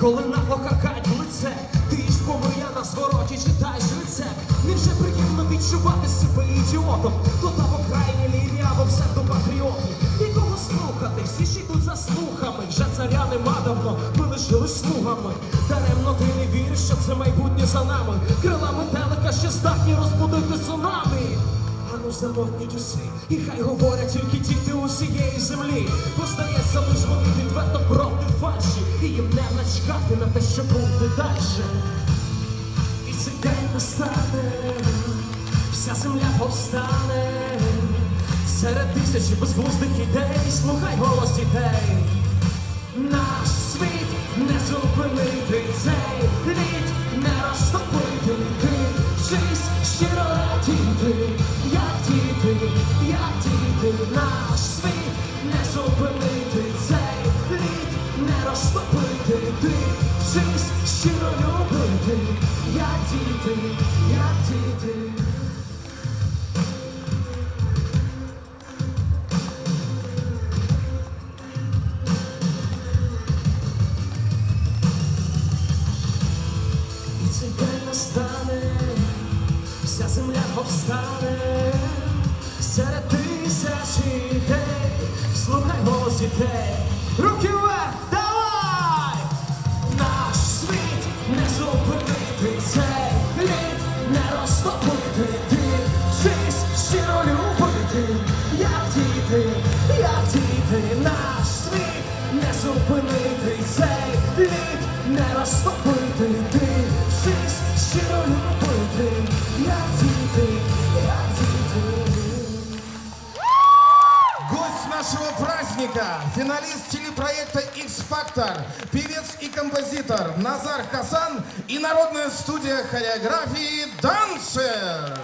коли нагло какать в лице, ти ж помия на звороті, читаєш рецепт. Невже приємно відчувати себе ідіотом? То та в окраїні ліві або псевдопатріотом. І кого слухати? Всі ж йдуть за слухами. Вже царя нема давно, ми лишили слугами. Даремно ти не віриш, що це майбутнє за нами. Крила метелика ще здатні розбудити цунамі. Ану замовкніть усі, і хай говорять тільки діти усієї землі. Бо здається, начхати на те, що буде дальше. І цей день настане, вся земля повстане. Серед тисячі безглуздих ідей, слухай голос дітей. Наш світ не зупинити цей лід, не розтопити ти вчись щиро радіти, як діти, як діти, наш світ не зупинити цей лід, не розтопити ти як діти, як діти. І цей настане, вся земля повстане, серед тисяч ідей, слухай голос дітей, руки як діти, як діти, наш світ не зупинити цей лід, не розтопити ти, вчись щиро любити, як діти, як діти. Гость нашего праздника, финалист телепроекта X-Factor, певец и композитор Назар Хасан и народная студия хореографии «Дансер».